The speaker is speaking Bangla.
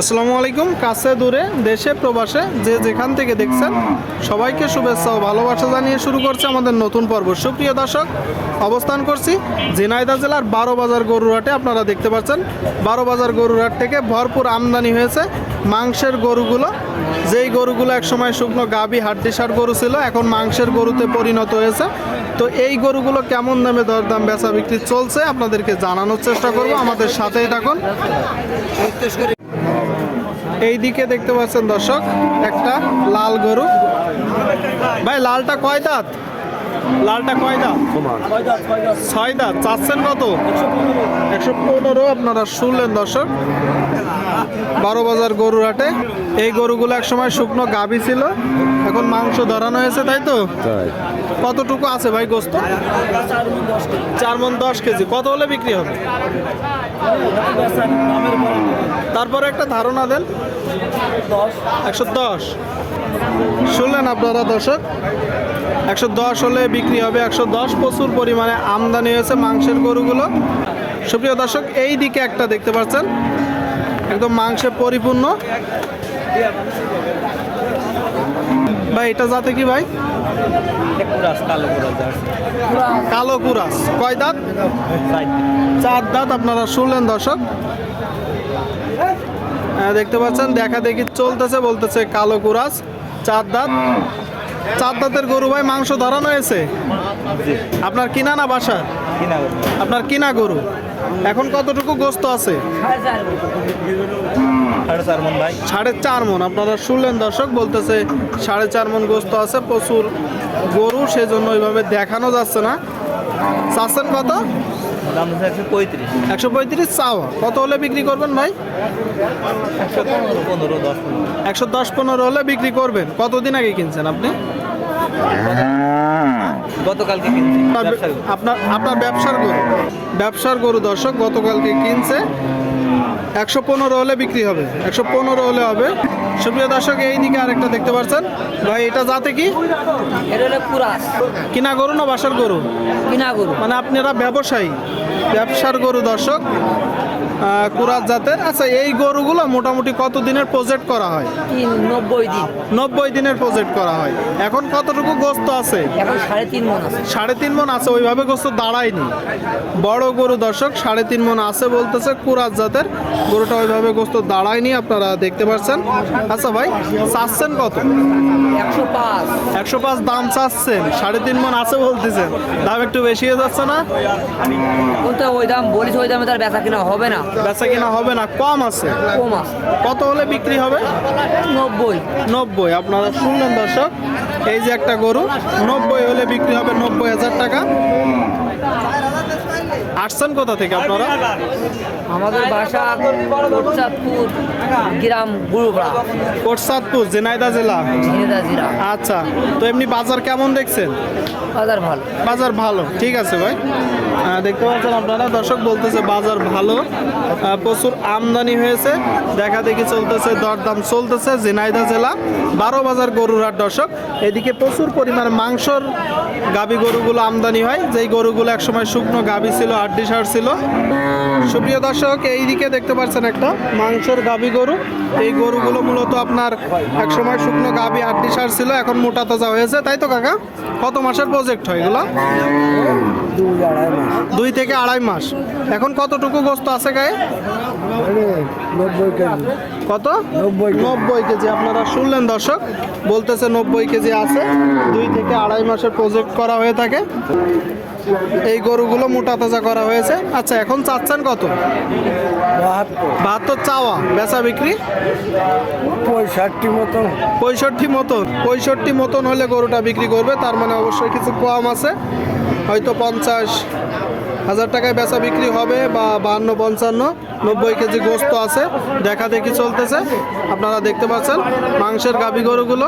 আসসালামু আলাইকুম, কাছে দূরে, দেশে, প্রবাসে, যে যেখান থেকে দেখছেন, সবাইকে শুভেচ্ছা ও ভালোবাসা জানিয়ে শুরু করছে আমাদের নতুন পর্ব। সুপ্রিয় দর্শক, অবস্থান করছি ঝিনাইদহ জেলার বারো বাজার গরুরহাটে। আপনারা দেখতে পাচ্ছেন বারো বাজার গরুরহাট থেকে ভরপুর আমদানি হয়েছে মাংসের গরুগুলো। যেই গরুগুলো একসময় শুকনো গাবি, হাড্ডিসার গরু ছিল, এখন মাংসের গরুতে পরিণত হয়েছে। তো এই গরুগুলো কেমন দামে দরদাম বেচা বিক্রি চলছে, আপনাদেরকে জানানোর চেষ্টা করব। আমাদের সাথেই থাকুন। এই দিকে দেখতে পাচ্ছেন দর্শক একটা লাল গরু। ভাই লালটা কয় দাঁত? লালটা কয় দাঁত? ছয় দাঁত। চাচ্ছেন কত? একশো পনেরো। আপনারা শুনলেন দর্শক। বারো বাজার গরুর হাটে। এই গরুগুলো একসময় শুকনো গাভী ছিল। এখন মাংস ধরানো হয়েছে তাই তো? কতটুকু আছে ভাই গোস্ত? চার মন দশ কেজি। কত হলে বিক্রি হবে? তারপরে একটা ধারণা দেন। একশো দশ। শুনলেন আপনারা দর্শক? একশো দশ হলে বিক্রি হবে একশো দশ প্রচুর পরিমাণে আমদানি হয়েছে মাংসের গরুগুলো। সুপ্রিয় দর্শক এই দিকে একটা দেখতে পাচ্ছেন। একদম মাংসে পরিপূর্ণ। ভাই এটা যাতে কি ভাই? কালো কুরাস কয় দাঁত। চার দাঁত আপনারা শুনলেন দর্শক। দেখতে পাচ্ছেন দেখা দেখি চলতেছে বলতেছে কালো কুরাস চার দাঁত। চার দাঁতের গরু ভাই মাংস ধরানো হয়েছে। আপনার কিনা না বাসা? আপনার কিনা গরু? এখন কতটুকু গোস্ত আছে? সাড়ে চার মন। আপনারা শুনলেন দর্শক বলতেছে সাড়ে চার মন গোস্ত আছে প্রচুর গরু সেজন্য ওইভাবে দেখানো যাচ্ছে না। চাচ্ছেন কত? দাম হচ্ছে একশো পঁয়ত্রিশ। একশো পঁয়ত্রিশ চাওয়া। কত হলে বিক্রি করবেন ভাই? একশো পনেরো পনেরো দশ একশো দশ পনেরো হলে বিক্রি করবেন। কতদিন আগে কিনছেন আপনি? গতকালকে। আপনার আপনার ব্যবসার গরু। ব্যবসার গরু দর্শক গতকালকে কিনছে। একশো পনেরো হলে বিক্রি হবে। একশো পনেরো হলে হবে। সুপ্রিয় দর্শক এই দিকে আরেকটা দেখতে পাচ্ছেন ভাই এটা যাতে কি? কিনা গরু না বাসার গরু? কিনা গরু। মানে আপনারা ব্যবসায়ী ব্যবসার গরু দর্শক। কুরাত জাতের। আচ্ছা এই গরুগুলো মোটামুটি কত দিনের প্রজেক্ট করা হয়? নব্বই দিন। নব্বই দিনের প্রজেক্ট করা হয়। এখন কতটুকু গোস্ত আছে? এখন সাড়ে তিন মন আছে। সাড়ে তিন মন আছে ওইভাবে গোস্ত দাঁড়ায়নি। বড় গরু দর্শক সাড়ে তিন মন আছে বলতেছে কুরাত জাতের। গরুটা ওইভাবে গোস্ত দাঁড়ায়নি আপনারা দেখতে পাচ্ছেন। আচ্ছা ভাই চাচ্ছেন কত? একশো পাঁচ। একশো পাঁচ দাম চাচ্ছেন সাড়ে তিন মন আছে বলতেছেন দাম একটু বেশি হয়ে যাচ্ছে না? ওই দাম বলিস ওই দামে তার বেচা কিনা হবে না। বেচা কিনা হবে না কম আছে। কম আছে। কত হলে বিক্রি হবে? নব্বই। নব্বই। আপনারা শুনলেন দর্শক এই যে একটা গরু নব্বই হলে বিক্রি হবে নব্বই হাজার টাকা। আসছেন কোথা থেকে আপনারা? আমাদের বাসা কোটচাঁদপুর গ্রাম গুরুপাড়া জেনাইদা জেলা? আচ্ছা তো এমনি বাজার কেমন দেখছেন? বাজার ভালো। বাজার ভালো ঠিক আছে ভাই। দেখতে পাচ্ছেন আপনারা দর্শক বলতেছে বাজার ভালো। প্রচুর আমদানি হয়েছে দেখা দেখি চলতেছে দরদাম চলতেছে জেনাইদা জেলা। বারো বাজার গরুর হাট দর্শক। এদিকে প্রচুর পরিমাণে মাংসর গাবি গরুগুলো আমদানি হয়। যেই গরুগুলো একসময় শুকনো গাবি ছিল আড্ডি সার ছিল। সুপ্রিয় দর্শক, এইদিকে দেখতে পাচ্ছেন একটা মাংসর গাবি গরু। এই গরুগুলো মূলত আপনার এক সময় শুকনো গাবি আড্ডি সার ছিল, এখন মোটা তাজা হয়েছে। তাই তো, কাকা? কত মাসের প্রজেক্ট হয় এগুলো? দুই থেকে আড়াই মাস। এখন কতটুকু গোস্ত আছে, গায়ে? কত? নব্বই কেজি। আপনারা শুনলেন দর্শক, বলতেছে নব্বই কেজি আছে। দুই থেকে আড়াই মাসের প্রজেক্ট করা হয়ে থাকে। এই গরুগুলো মোটা তাজা করা হয়েছে। আচ্ছা এখন চাচ্ছেন কত? বাহাত্তর। চাওয়া। বেচা বিক্রি? পঁয়ষট্টি মতন। পঁয়ষট্টি মতন। পঁয়ষট্টি মতন হলে গরুটা বিক্রি করবে তার মানে অবশ্যই কিছু কম আছে। হয়তো পঞ্চাশ হাজার টাকায় বেচা বিক্রি হবে বা বাহান্ন পঞ্চান্ন নব্বই কেজি গোস্ত আছে। দেখা দেখি চলতেছে। আপনারা দেখতে পাচ্ছেন মাংসের গাভী গরুগুলো।